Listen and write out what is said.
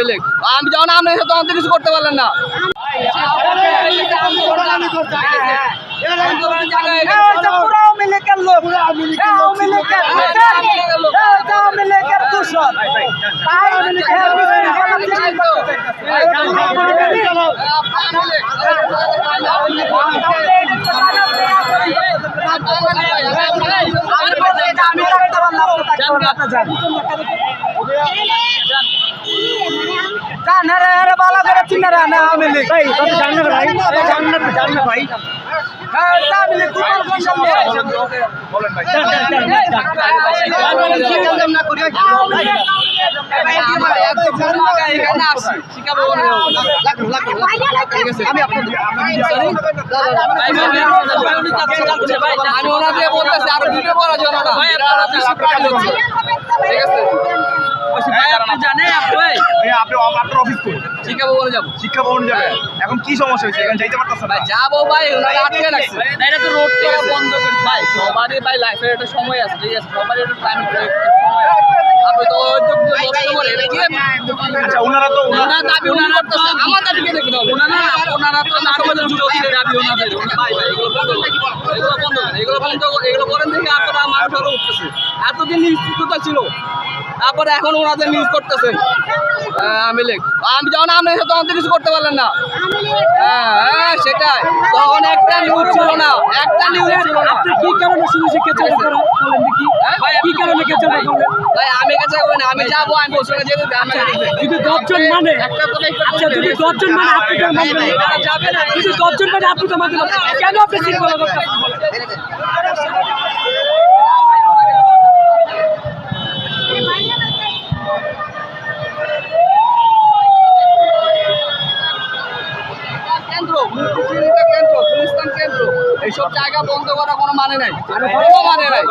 আওয়ামী আমি যখন আমি এসে তখন তো কিছু করতে পারলেন না আমি ওনাকে বলতেছি আরও ভিডিও করার জন্য না ঠিক আছে ভাইয়া, আপনি আপনার শিক্ষা ভবনে যাব। শিক্ষা ভবন যাবে। এখন কি সমস্যা হয়েছে? এখানে যাইতে পারতেছেন ভাই যাব ভাই ওনারা আটকে রাখছে। এটা তো রোড থেকে বন্ধ করে ভাই সবারই ভাই লাইফের একটা সময় আছে ঠিক আছে। সবারই একটা টাইম সময় তো ওই তো কষ্ট করে এটা কি আচ্ছা ওনারা তো ওনারা দাবি ওনারা করতেছে আমার দাবিকে দেখতে হবে। ওনারা ওনারা তো নারীবাদের বিরোধী দাবি ওনাদের। ভাই ভাই এগুলো বন্ধ এগুলো বন্ধ এগুলো বন্ধ এগুলো করেন থেকে আপনারা আমার ধরে উঠতেছে। এতদিন নিশ্চিততা ছিল তারপরে এখন ওনাদের নিউজ করতেছেন আমি লেখ আমি যখন আপনি তখন তো কিছু করতে পারলেন না। হ্যাঁ হ্যাঁ সেটাই। তখন একটা নিউজ ছিল না। একটা কি কারণে শুনেছি কেচে বলেন দেখি। কি কারণে কেচে বলেন ভাই আমি কাছে না আমি যাব আমি বসে যেতে আমি যদি দশজন মানে আচ্ছা যদি দশজন মানে আপনি তো মানবেন। যাবে না যদি দশজন মানে আপনি তো মানবেন। কেন আপনি শৃঙ্খলা করতেছেন কেন্দ্র। মুক্তিযুদ্ধ কেন্দ্র এইসব জায়গা বন্ধ করার কোনো মানে নাই। কোনো মানে নাই।